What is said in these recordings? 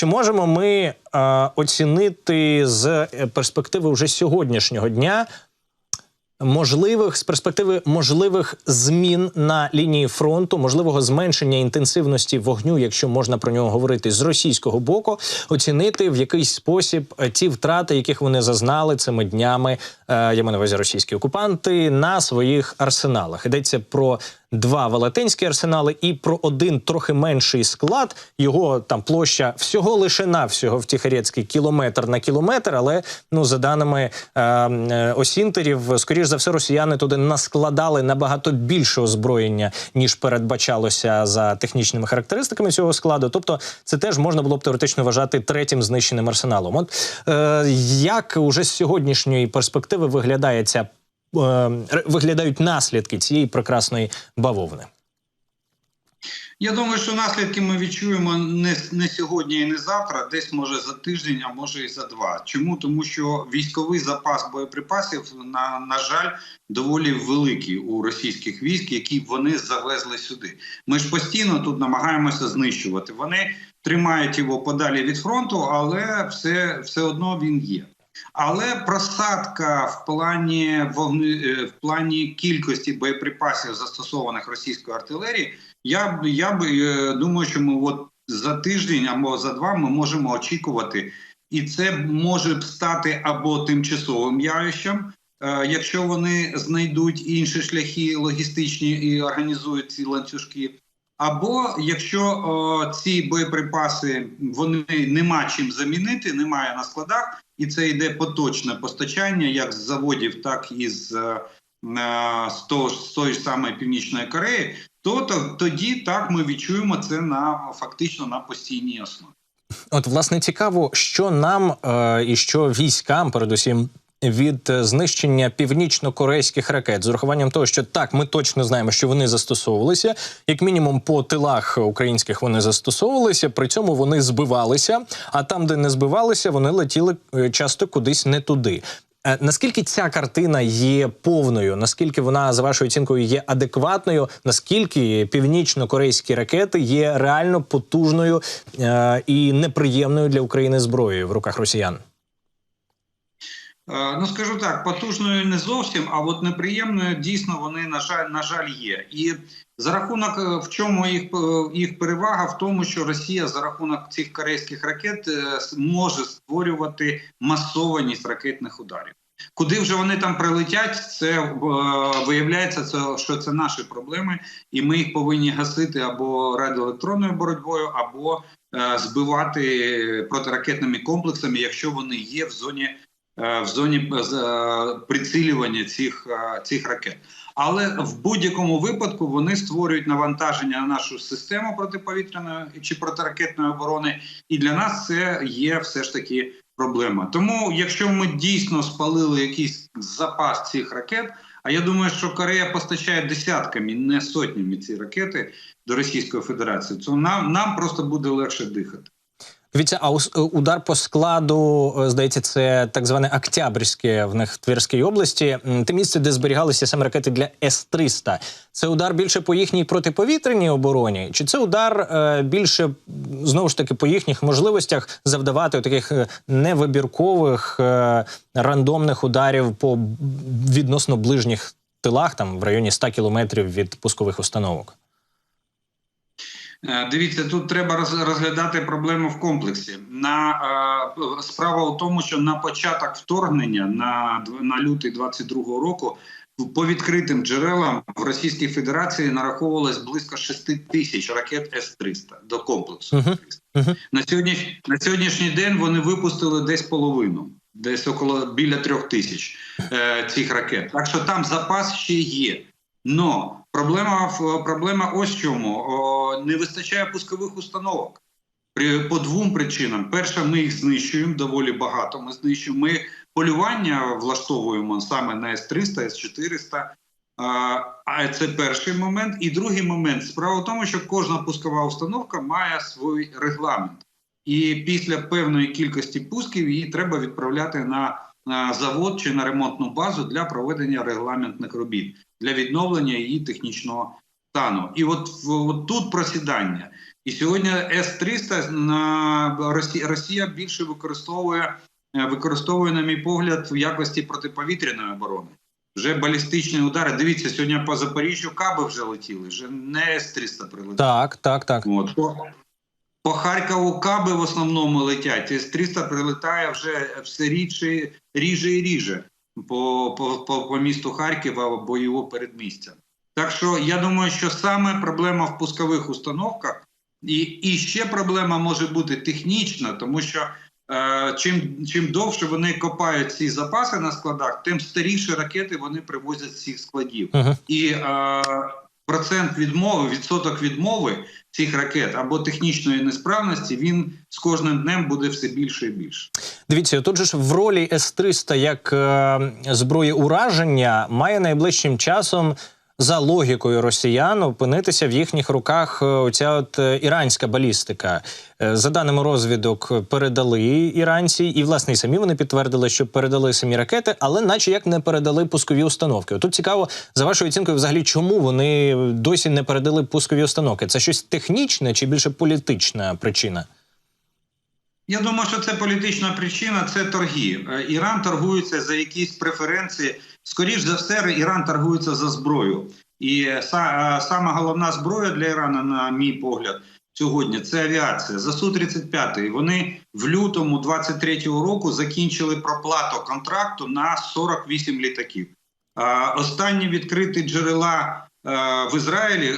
Чи можемо ми е, оцінити з е, перспективи вже сьогоднішнього дня можливих з перспективи можливих змін на лінії фронту, можливого зменшення інтенсивності вогню, якщо можна про нього говорити з російського боку, оцінити в якийсь спосіб е, ті втрати, яких вони зазнали цими днями, е, я маю на увазі російські окупанти, на своїх арсеналах. Йдеться про два велетенські арсенали і про один трохи менший склад. Його там площа всього лише навсього в Тихорецький кілометр на кілометр. Але ну за даними е, е, осінтерів, скоріш за все, росіяни туди наскладали набагато більше озброєння ніж передбачалося за технічними характеристиками цього складу. Тобто, це теж можна було б теоретично вважати третім знищеним арсеналом. От е, як уже з сьогоднішньої перспективи виглядає ця виглядають наслідки цієї прекрасної бавовни? Я думаю, що наслідки ми відчуємо не, не сьогодні і не завтра, десь може за тиждень, а може і за два. Чому? Тому що військовий запас боєприпасів, на, на жаль, доволі великий у російських військ, які вони завезли сюди. Ми ж постійно тут намагаємося знищувати. Вони тримають його подалі від фронту, але все, все одно він є. Але просадка в плані вогни е, в плані кількості боєприпасів застосованих російською артилерією, я б я б е, думаю, що ми от за тиждень або за два ми можемо очікувати, і це може б стати або тимчасовим явищем, е, якщо вони знайдуть інші шляхи логістичні і організують ці ланцюжки. Або якщо о, ці боєприпаси вони нема чим замінити, немає на складах, і це йде поточне постачання, як з заводів, так і з, е, е, з, того, з тої ж самої північної Кореї, то, то тоді так ми відчуємо це на фактично на постійній основі. От, власне, цікаво, що нам е, і що військам, передусім. Від е, знищення північно-корейських ракет з урахуванням того, що так ми точно знаємо, що вони застосовувалися, як мінімум по тилах українських вони застосовувалися. При цьому вони збивалися. А там, де не збивалися, вони летіли е, часто кудись не туди. Е, Наскільки ця картина є повною? Наскільки вона за вашою оцінкою є адекватною? Наскільки північно-корейські ракети є реально потужною і неприємною для України зброєю в руках росіян? Е, Ну скажу так, потужною не зовсім, а от неприємною дійсно вони на жаль на жаль є. І за рахунок е, в чому їх е, їх перевага в тому, що Росія за рахунок цих корейських ракет може створювати масованість ракетних ударів. Куди вже вони там прилетять, це виявляється, що це наші проблеми, і ми їх повинні гасити або радіоелектронною боротьбою, або збивати протиракетними комплексами, якщо вони є в зоні в зоні е, е, прицілювання цих, е, цих ракет. Але в будь-якому випадку вони створюють навантаження на нашу систему протиповітряної чи протиракетної оборони, і для нас це є все ж таки проблема. Тому, якщо ми дійсно спалили якийсь запас цих ракет, а я думаю, що Корея постачає десятками, не сотнями ці ракети до Російської Федерації, то нам, нам просто буде легше дихати. Дивіться, а е, удар по складу, е, здається, це так зване Октябрьське в них в Тверській області. Те місце, де зберігалися саме ракети для С-300. Це удар більше по їхній протиповітряній обороні, чи це удар е, більше знову ж таки по їхніх можливостях завдавати таких невибіркових рандомних ударів по відносно ближніх тилах, там в районі 100 кілометрів від пускових установок? Е, Дивіться, тут треба розглядати проблему в комплексі. На е, справа у тому, що на початок вторгнення на, на лютий 22-го року по відкритим джерелам в Російській Федерації нараховувалось близько 6 тисяч ракет С-300 до комплексу. Мгм. С-300. Мгм. На сьогодні на сьогоднішній день вони випустили десь половину, десь около біля трьох тисяч е, цих ракет. Так що там запас ще є. Но проблема проблема ось чому не вистачає пускових установок. По двом причинам: перша, ми їх знищуємо доволі багато. Ми знищуємо ми полювання влаштовуємо саме на С-300, С-400. А, А це перший момент. І другий момент справа в тому, що кожна пускова установка має свій регламент, і після певної кількості пусків її треба відправляти на завод чи на ремонтну базу для проведення регламентних робіт для відновлення її технічного стану. І от, от тут просідання. І сьогодні С-300 на Росія, Росія більше використовує, е, використовує, на мій погляд, в якості протиповітряної оборони. Вже балістичні удари. Дивіться, сьогодні по Запоріжжю каби вже летіли, вже не С-300 прилетіли. Так, так, так. От. По, Харкову каби в основному летять. С-300 прилетає вже все рідше, ріже і ріже по, по, по, по місту Харкова або його передмістя. Так що я думаю, що саме проблема в пускових установках, і, і ще проблема може бути технічна, тому що е, чим, чим довше вони копають ці запаси на складах, тим старіші ракети вони привозять з цих складів. Угу. І е, процент відмови, відсоток відмови цих ракет або технічної несправності він з кожним днем буде все більше і більше. Дивіться, тут же ж в ролі С-300 як е, зброї ураження має найближчим часом. За логікою росіян опинитися в їхніх руках е, оця от е, іранська балістика. Е, За даними розвідок, передали іранці, і власне і самі вони підтвердили, що передали самі ракети, але наче як не передали пускові установки. Тут цікаво за вашою оцінкою, взагалі, чому вони досі не передали пускові установки? Це щось технічне чи більше політична причина? Я думаю, що це політична причина, це торги. Іран торгується за якісь преференції. Скоріш за все, Іран торгується за зброю. І е, сама головна зброя для Ірану, на мій погляд, сьогодні це авіація. За Су-35 вони в лютому 23-го року закінчили проплату контракту на 48 літаків. Останні відкриті джерела е, в Ізраїлі,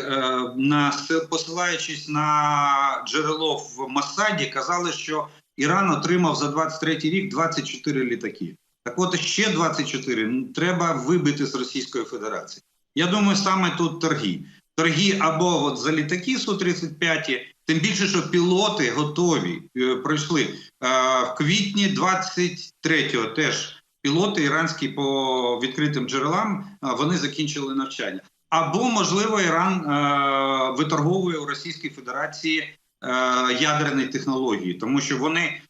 е, посилаючись на джерело в Масаді, казали, що Іран отримав за 23 рік 24 літаки. Так от ще 24 ну, треба вибити з Російської Федерації. Я думаю, саме тут торги. Торги або от за літаки Су-35, тим більше, що пілоти готові е, пройшли. Е, в квітні 23-го теж пілоти іранські по відкритим джерелам е, вони закінчили навчання. Або, можливо, Іран е, виторговує у Російській Федерації е, ядерні технології, тому що вони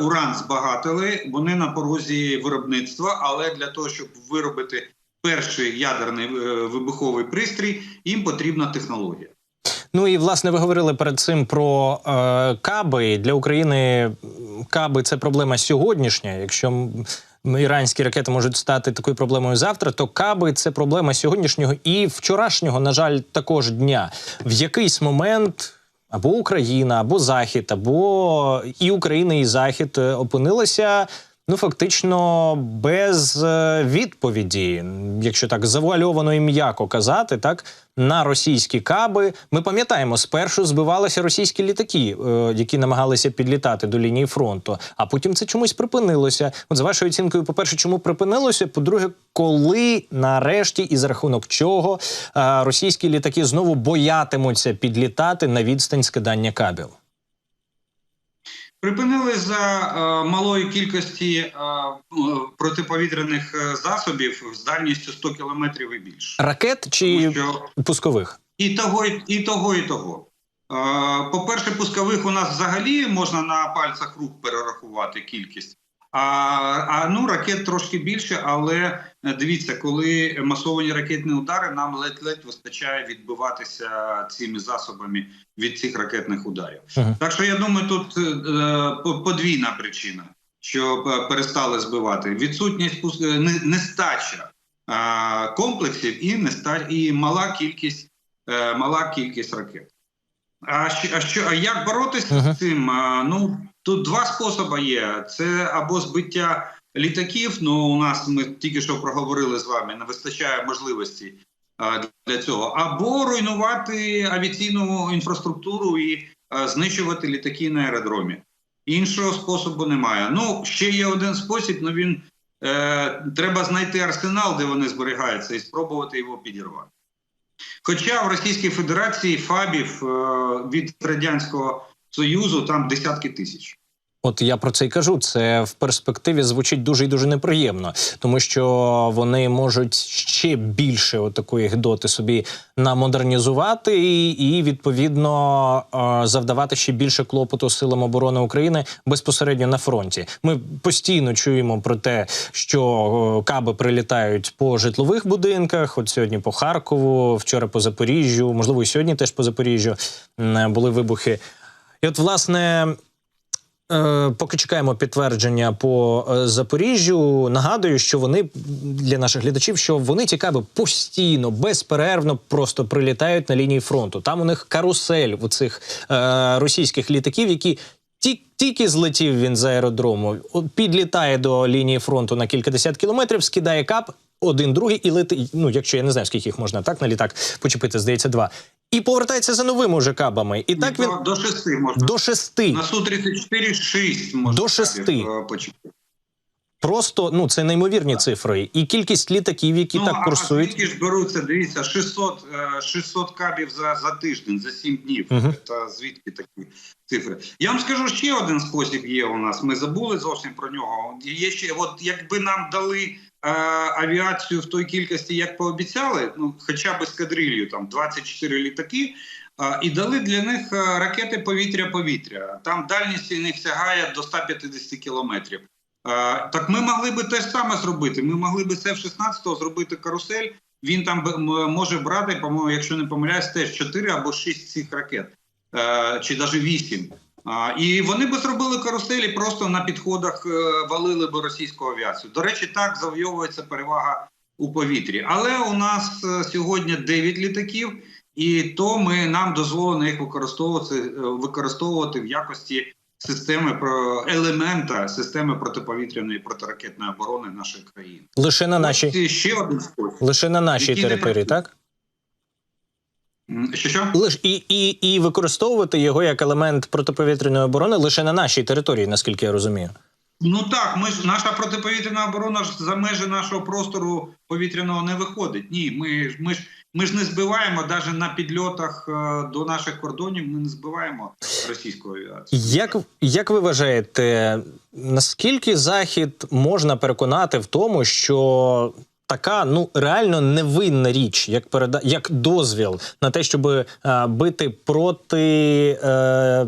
уран збагатили, вони на порозі виробництва, але для того, щоб виробити перший ядерний е, вибуховий пристрій, їм потрібна технологія. Ну і власне ви говорили перед цим про е, каби для України. Каби це проблема сьогоднішня. Якщо іранські ракети можуть стати такою проблемою завтра, то каби це проблема сьогоднішнього і вчорашнього, на жаль, також дня. В якийсь момент. Або Україна, або Захід, або і Україна, і Захід е, опинилися ну фактично без е, відповіді, якщо так завуальовано і м'яко казати, так на російські каби. Ми пам'ятаємо, спершу збивалися російські літаки, е, які намагалися підлітати до лінії фронту, а потім це чомусь припинилося. От за вашою оцінкою, по-перше, чому припинилося? По-друге, коли нарешті і за рахунок чого е, російські літаки знову боятимуться підлітати на відстань скидання кабів? Припинили за е, малої кількості е, е, протиповітряних е, засобів з дальністю 100 кілометрів і більше. Ракет чи що пускових? І того, і, і того, і того. Е, По-перше, пускових у нас взагалі можна на пальцях рук перерахувати кількість. А, а ну ракет трошки більше, але е, дивіться, коли масовані ракетні удари, нам ледь-ледь вистачає відбиватися цими засобами від цих ракетних ударів. Мгм. Так що я думаю, тут е, по- подвійна причина, що е, перестали збивати. Відсутність е, не- нестача е, комплексів і неста... і мала кількість е, мала кількість ракет. А що, а що а як боротися Мгм. з цим? Ну тут два способи є: це або збиття літаків. Ну у нас ми тільки що проговорили з вами, не вистачає можливості для цього, або руйнувати авіаційну інфраструктуру і знищувати літаки на аеродромі. Іншого способу немає. Ну ще є один спосіб. Ну він е, треба знайти арсенал, де вони зберігаються, і спробувати його підірвати. Хоча в Російській Федерації фабів е, від Радянського Союзу там десятки тисяч. От я про це й кажу. Це в перспективі звучить дуже і дуже неприємно, тому що вони можуть ще більше такої гидоти собі намодернізувати і, і відповідно е, завдавати ще більше клопоту силам оборони України безпосередньо на фронті. Ми постійно чуємо про те, що е, каби прилітають по житлових будинках. От сьогодні по Харкову, вчора по Запоріжжю, можливо, і сьогодні теж по Запоріжжю були вибухи. І от, власне. Е, Поки чекаємо підтвердження по е, Запоріжжю, нагадую, що вони для наших глядачів, що вони ті постійно, безперервно просто прилітають на лінії фронту. Там у них карусель у цих е, російських літаків, які ті- тільки злетів він з аеродрому, підлітає до лінії фронту на кількадесят кілометрів, скидає кап. Один, другий і летить. Ну, якщо я не знаю, скільки їх можна так на літак почепити, здається, два. І повертається за новими уже кабами. І так він до, шести можна. до шести. На Су-34 6 можна. До шести. е, почепити. Просто ну це неймовірні цифри, і кількість літаків, які ну, так курсують. звідки ж беруться, дивіться, 600, е, 600 кабів за, за тиждень, за 7 днів. Та звідки такі цифри? Я вам скажу, ще один спосіб є у нас. Ми забули зовсім про нього. Є ще, от якби нам дали е, авіацію в той кількості, як пообіцяли, ну хоча б ескадрилью, там 24 літаки. І дали для них е, ракети повітря-повітря. Там дальність у них сягає до 150 кілометрів. Так ми могли би те ж саме зробити. Ми могли би це в 16-го зробити карусель. Він там може брати, по-моєму, якщо не помиляюсь, теж 4 або 6 цих ракет, Е, чи навіть 8. І вони би зробили каруселі, просто на підходах е, валили би російську авіацію. До речі, так завойовується перевага у повітрі. Але у нас е, сьогодні 9 літаків, і то ми нам дозволено їх використовувати, е, використовувати в якості системи про елемента системи протиповітряної протиракетної оборони нашої країни. Лише на нашій, ще один спосіб. лише на нашій території, так? Що що? Лиш і, і, і використовувати його як елемент протиповітряної оборони лише на нашій території, наскільки я розумію. Ну так, ми ж наша протиповітряна оборона ж за межі нашого простору повітряного не виходить. Ні, ми ми ж ми ж не збиваємо навіть на підльотах е, до наших кордонів. Ми не збиваємо російську авіацію. Як, як ви вважаєте, наскільки Захід можна переконати в тому, що така ну реально невинна річ, як переда як дозвіл на те, щоб е, бити проти. Е,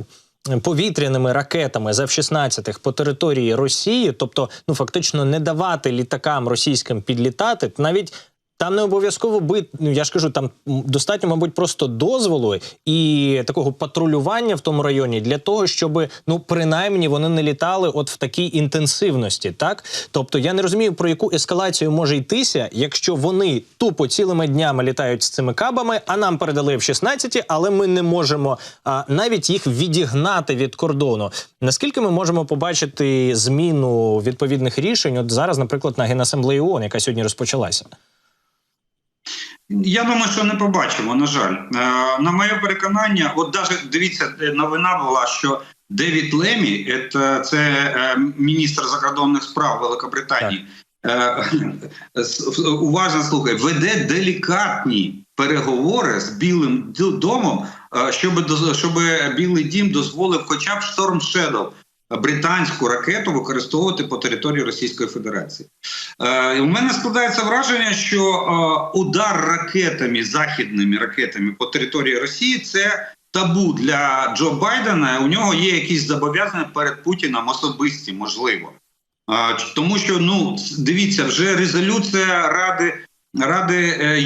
Повітряними ракетами з F-16 по території Росії, тобто, ну фактично не давати літакам російським підлітати, навіть там не обов'язково бит. Ну я ж кажу, там достатньо, мабуть, просто дозволу і такого патрулювання в тому районі для того, щоб ну принаймні вони не літали от в такій інтенсивності. Так, тобто я не розумію про яку ескалацію може йтися, якщо вони тупо цілими днями літають з цими кабами, а нам передали в 16, але ми не можемо а, навіть їх відігнати від кордону. Наскільки ми можемо побачити зміну відповідних рішень? От зараз, наприклад, на генасамблеї ООН, яка сьогодні розпочалася. Я думаю, що не побачимо. На жаль, Е, на моє переконання, от даже дивіться, е, новина була, що Девід Лемі, це, це е, міністр закордонних справ Великобританії. е, Уважно слухай, веде делікатні переговори з Білим домом, е, щоб щоб Білий Дім дозволив, хоча б Storm Shadow, британську ракету використовувати по території Російської Федерації. Е, у мене складається враження, що е, удар ракетами, західними ракетами по території Росії це табу для Джо Байдена. У нього є якісь зобов'язання перед Путіном особисті, можливо. Е, тому що ну дивіться, вже резолюція Ради. Ради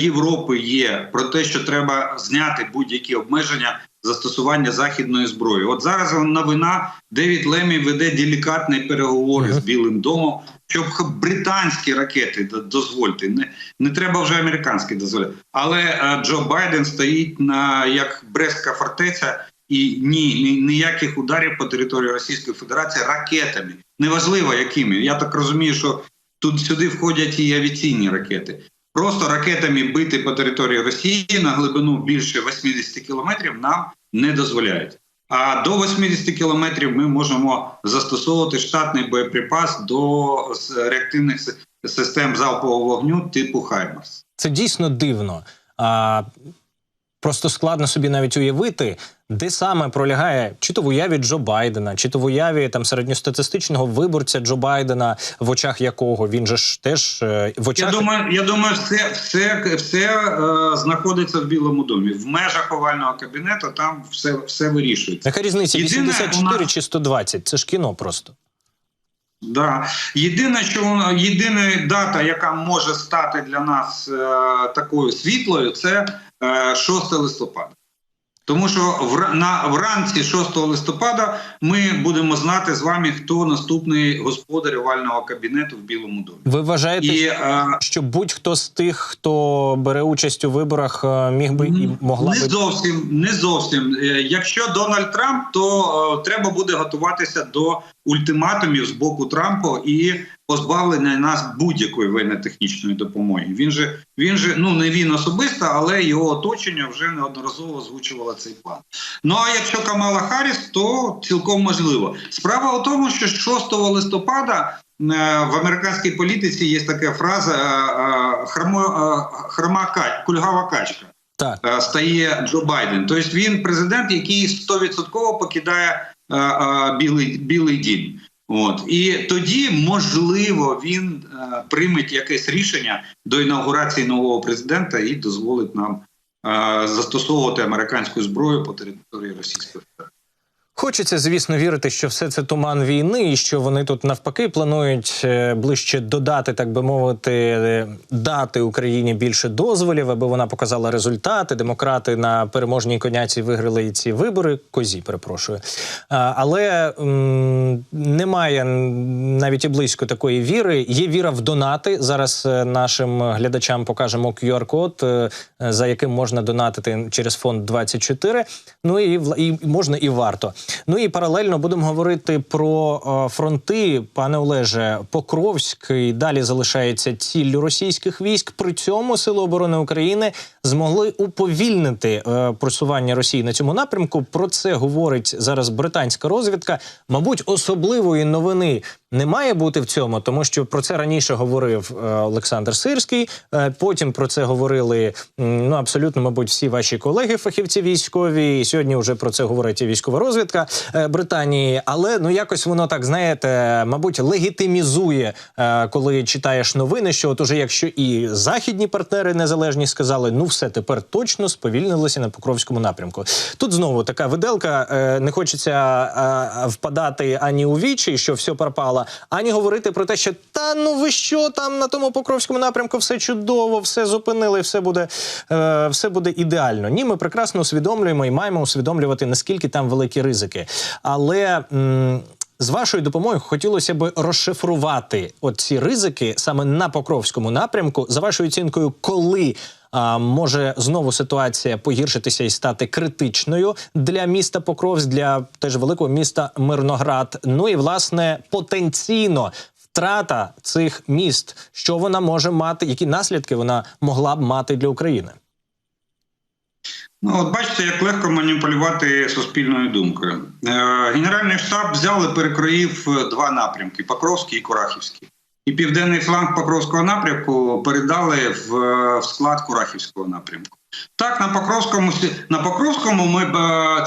Європи є про те, що треба зняти будь-які обмеження застосування західної зброї. От зараз новина Девід Лемі веде делікатні переговори Мгм. з Білим домом, щоб британські ракети дозвольте. Не, не треба вже американські дозволяти. Але е, Джо Байден стоїть на як Брестська фортеця, і ні, ні ніяких ударів по території Російської Федерації ракетами. Неважливо якими. Я так розумію, що тут сюди входять і авіаційні ракети. Просто ракетами бити по території Росії на глибину більше 80 кілометрів нам не дозволяють. А до 80 кілометрів ми можемо застосовувати штатний боєприпас до реактивних систем залпового вогню типу Хаймерс. Це дійсно дивно. А, Просто складно собі навіть уявити, де саме пролягає чи то в уяві Джо Байдена, чи то в уяві там середньостатистичного виборця Джо Байдена, в очах якого він же ж теж е, в Я думаю, я думаю, все, все, все е, знаходиться в Білому домі. В межах овального кабінету там все, все вирішується. яка різниця? Єдине, 84 у нас- чи 120? Це ж кіно просто. Да. Єдине, що єдина дата, яка може стати для нас е, такою світлою, це 6 листопада. Тому що на вранці 6 листопада ми будемо знати з вами, хто наступний господар овального кабінету в Білому домі. Ви вважаєте, І е, що будь-хто з тих, хто бере участь у виборах, е, міг би і могла не би зовсім не зовсім. Е, Якщо Дональд Трамп, то е, треба буде готуватися до ультиматумів з боку Трампа і позбавлення нас будь-якої воєнно-технічної допомоги. Він же він же ну не він особисто, але його оточення вже неодноразово озвучувало цей план. Ну а якщо Камала Харріс, то цілком можливо. Справа у тому, що 6 листопада. е, В американській політиці є така фраза е, е, хромо, хрома кульгава качка так. стає Джо Байден. Тобто він президент, який 100% покидає білий, білий дім. От і тоді можливо він е, якесь рішення до інаугурації нового президента і дозволить нам е, застосовувати американську зброю по території Російської Федерації. Хочеться, звісно, вірити, що все це туман війни, і що вони тут навпаки планують е, ближче додати, так би мовити, е, дати Україні більше дозволів, аби вона показала результати. Демократи на переможній коняці виграли ці вибори. Козі, перепрошую. Але м, немає навіть і близько такої віри. Є віра в донати. Зараз е, нашим глядачам покажемо QR-код, за яким можна донатити через фонд 24. Ну і і можна і варто. Ну і паралельно будемо говорити про е, фронти. Пане Олеже, Покровськ і далі залишається ціллю російських військ. При цьому Сили оборони України змогли уповільнити е, просування Росії на цьому напрямку. Про це говорить зараз британська розвідка. Мабуть, особливої новини не має бути в цьому, тому що про це раніше говорив е, Олександр Сирський. Потім про це говорили ну абсолютно, мабуть, всі ваші колеги, фахівці військові. І сьогодні вже про це говорить і військова розвідка е, Британії. Але ну якось воно так знаєте, мабуть, легітимізує, е, коли читаєш новини, що от уже якщо і західні партнери незалежні сказали, ну все тепер точно сповільнилося на Покровському напрямку. Тут знову така виделка. е, Не хочеться впадати ані у вічі, що все пропало, ані говорити про те, що та ну ви що там на тому Покровському напрямку все чудово, все зупинили, все буде, все буде ідеально. Ні, ми прекрасно усвідомлюємо і маємо усвідомлювати наскільки там великі ризики. Але. м, з вашою допомогою хотілося б розшифрувати ці ризики саме на Покровському напрямку. За вашою оцінкою, коли а, може знову ситуація погіршитися і стати критичною для міста Покровськ, для теж великого міста Мирноград. Ну і власне потенційно. Втрата цих міст, що вона може мати, які наслідки вона могла б мати для України? Ну, от бачите, як легко маніпулювати суспільною думкою. Е, Генеральний штаб взяв і перекроїв е, два напрямки: Покровський і Курахівський. І південний фланг Покровського напрямку передали в, е, склад Курахівського напрямку. Так, на Покровському на Покровському ми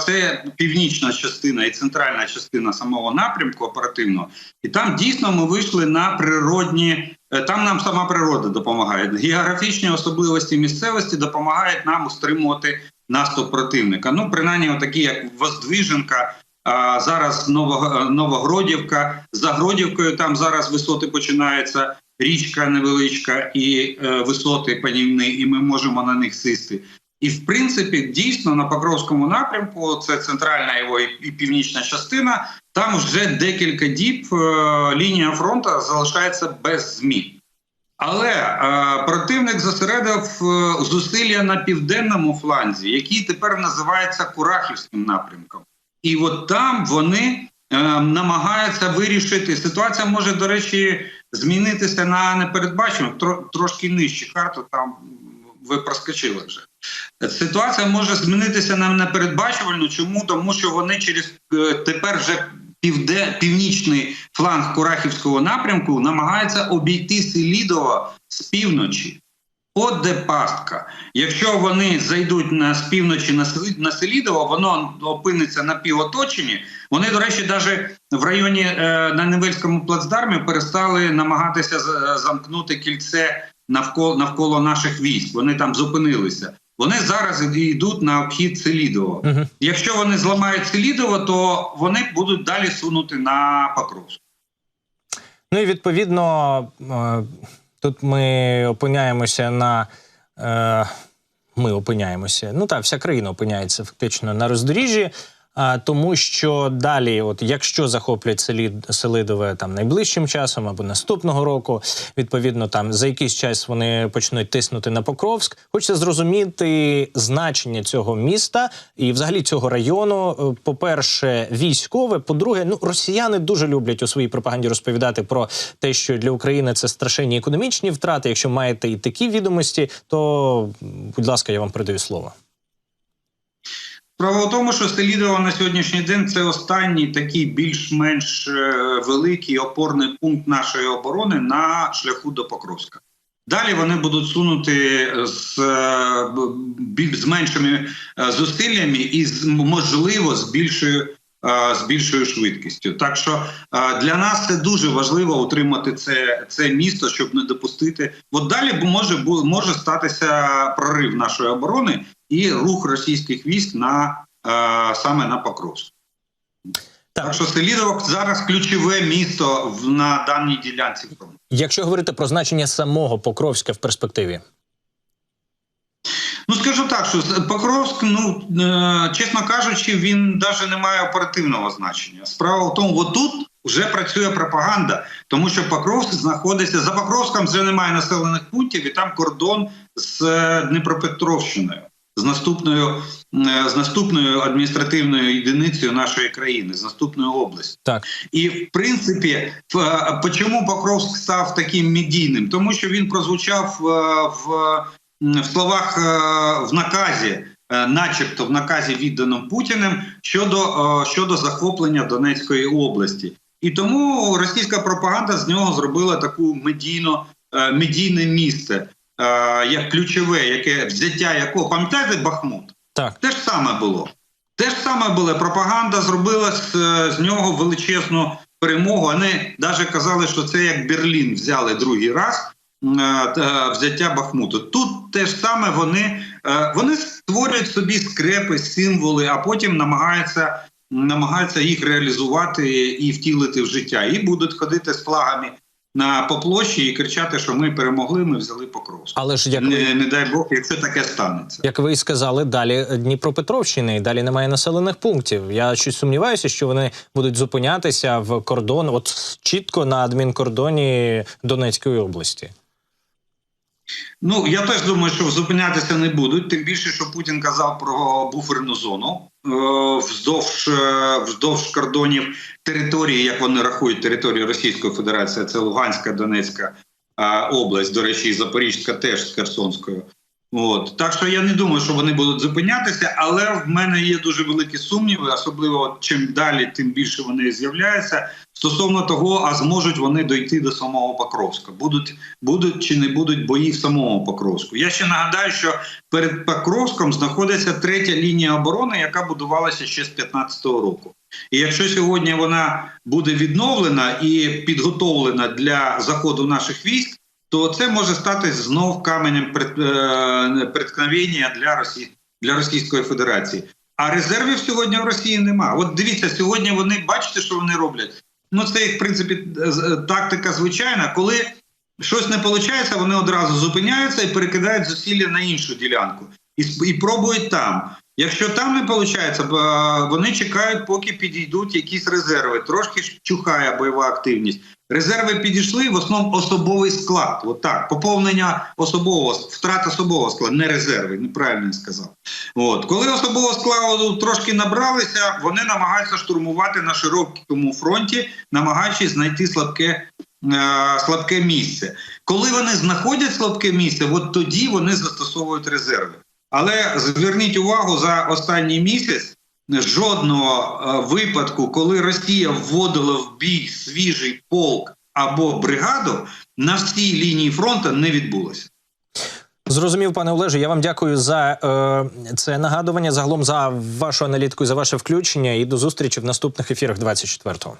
це північна частина і центральна частина самого напрямку оперативного. І там дійсно ми вийшли на природні. Там нам сама природа допомагає. Географічні особливості місцевості допомагають нам стримувати наступ противника. Ну, принаймні, отакі, як Воздвиженка, а, зараз Ново- Новогродівка. За Гродівкою там зараз висоти починаються, річка невеличка і е, висоти панівні, і ми можемо на них сісти. І в принципі, дійсно на Покровському напрямку, це центральна його і північна частина. Там вже декілька діб е, лінія фронту залишається без змін. Але е, противник зосередив е, зусилля на південному фланзі, який тепер називається Курахівським напрямком. І от там вони е, намагаються вирішити. Ситуація може, до речі, змінитися на непередбачену, тро, трошки нижче карту. Там ви проскочили вже. Ситуація може змінитися на непередбачувальну. Чому? Тому що вони через е, тепер вже півде, північний фланг Курахівського напрямку намагаються обійти Селідово з півночі. От де пастка. Якщо вони зайдуть на з півночі на Селі- на Селідово, воно опиниться на півоточенні. Вони, до речі, навіть в районі е, на Невельському плацдармі перестали намагатися замкнути кільце навколо навколо наших військ. Вони там зупинилися. Вони зараз йдуть на обхід Селідова. Uh -huh. Якщо вони зламають Селідово, то вони будуть далі сунути на Покровську. Ну і відповідно е, тут ми опиняємося на. е, Ми опиняємося. Ну так, вся країна опиняється фактично на роздоріжжі. Тому що далі, от якщо захоплять селі Селидове там найближчим часом або наступного року, відповідно, там за якийсь час вони почнуть тиснути на Покровськ. Хочеться зрозуміти значення цього міста і взагалі цього району. Е, По-перше, військове. По-друге, ну росіяни дуже люблять у своїй пропаганді розповідати про те, що для України це страшенні економічні втрати. Якщо маєте і такі відомості, то будь ласка, я вам передаю слово. Справа в тому, що Селідово на сьогоднішній день це останній такий більш-менш е, великий опорний пункт нашої оборони на шляху до Покровська. Далі вони будуть сунути з, е, з меншими е, зусиллями і можливо з більшою, з більшою швидкістю. Так що для нас це дуже важливо утримати це, це місто, щоб не допустити. От далі може може статися прорив нашої оборони і рух російських військ на е, саме на Покровськ. Так що Селідово зараз ключове місто в на даній ділянці фронту. Якщо говорити про значення самого Покровська в перспективі, Ну скажу так, що Покровськ, ну е, чесно кажучи, він навіть не має оперативного значення. Справа в тому, отут вже працює пропаганда, тому що Покровськ знаходиться за Покровськом вже немає населених пунктів, і там кордон з е, Дніпропетровщиною, з наступною е, з наступною адміністративною єдиницею нашої країни, з наступною областю. так І в принципі, е, чому Покровськ став таким медійним? Тому що він прозвучав е, в, в словах в наказі, начебто в наказі відданому Путіним щодо, щодо захоплення Донецької області. І тому російська пропаганда з нього зробила таку медійно, медійне місце, як ключове, яке взяття якого пам'ятаєте Бахмут? так. Те ж саме було. Те ж саме було. Пропаганда зробила з, е, з нього величезну перемогу. Вони навіть казали, що це як Берлін взяли другий раз е, взяття Бахмуту. Тут те ж саме вони, е, вони створюють собі скрепи, символи, а потім намагаються, намагаються їх реалізувати і втілити в життя. І будуть ходити з флагами на по площі і кричати, що ми перемогли, ми взяли Покровськ. Але ж як ви, Не, не дай Бог, якщо таке станеться. як ви і сказали, далі Дніпропетровщини, і далі немає населених пунктів. Я щось сумніваюся, що вони будуть зупинятися в кордон, от чітко на адмінкордоні Донецької області. Ну я теж думаю, що зупинятися не будуть. Тим більше, що Путін казав про буферну зону е, вздовж е, вздовж кордонів території, як вони рахують територію Російської Федерації. Це Луганська, Донецька е, область. До речі, Запорізька теж з Херсонською. От так що я не думаю, що вони будуть зупинятися, але в мене є дуже великі сумніви, особливо чим далі, тим більше вони з'являються. Стосовно того, а зможуть вони дойти до самого Покровська, будуть будуть чи не будуть бої в самому Покровську. Я ще нагадаю, що перед Покровськом знаходиться третя лінія оборони, яка будувалася ще з 15-го року. І якщо сьогодні вона буде відновлена і підготовлена для заходу наших військ, то це може стати знов каменем пред- е, преткновення для Росії для Російської Федерації. А резервів сьогодні в Росії нема. От дивіться, сьогодні вони бачите, що вони роблять. Ну це їх, в принципі тактика звичайна, коли щось не виходить, вони одразу зупиняються і перекидають зусилля на іншу ділянку і, і пробують там. Якщо там не виходить, вони чекають, поки підійдуть якісь резерви. Трошки чухає бойова активність. Резерви підійшли в основному особовий склад. От так, поповнення особового втрат особового складу, не резерви, неправильно я сказав. От коли особового складу трошки набралися, вони намагаються штурмувати на широкому фронті, намагаючись знайти слабке е, слабке місце. Коли вони знаходять слабке місце, от тоді вони застосовують резерви. Але зверніть увагу за останній місяць. Жодного е, випадку, коли Росія вводила в бій свіжий полк або бригаду, на всій лінії фронту не відбулося. Зрозумів, пане Олеже. Я вам дякую за е, це нагадування. Загалом за вашу аналітику, і за ваше включення. І до зустрічі в наступних ефірах 24-го.